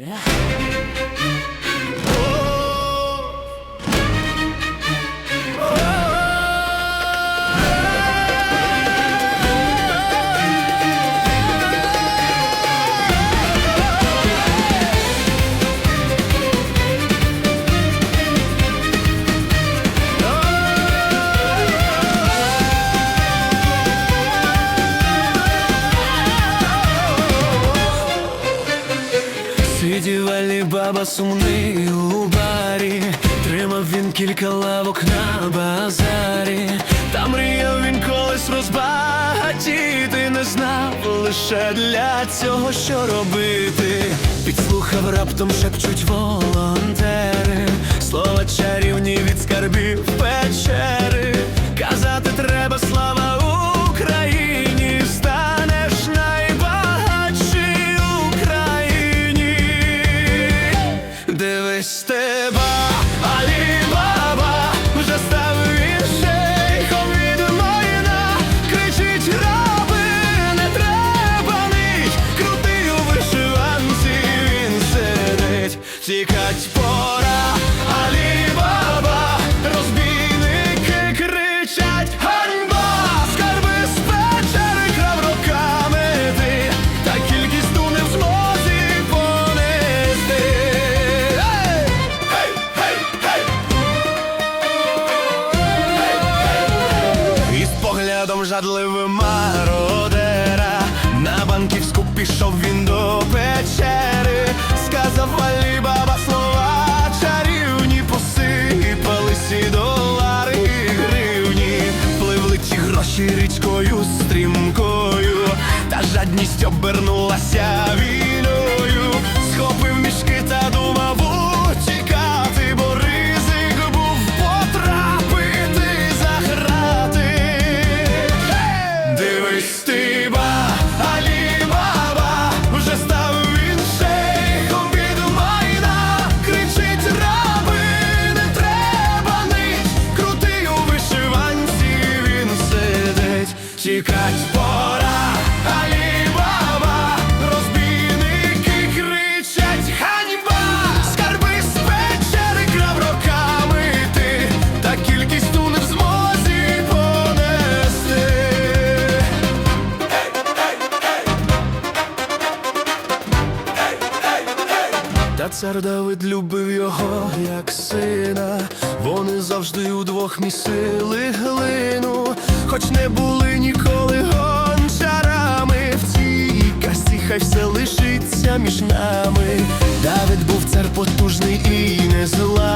哎。Сумний у барі, тримав він кілька лавок на базарі, та мріяв він колись розбагатіти, не знав лише для цього, що робити. Підслухав раптом шепчуть волонтери, Із поглядом жадливим мародера. На банківську пішов він до печери тікать пора, Алі Баба, розбійники кричать ганьба, скарби з печери крав ти, та кількість ту змозі понести. Та цар Давид любив його, як сина. Вони завжди удвох місили глину, хоч не були ніколи гончарами. В цій касі хай все лишиться між нами. Давид був цар потужний і незламний,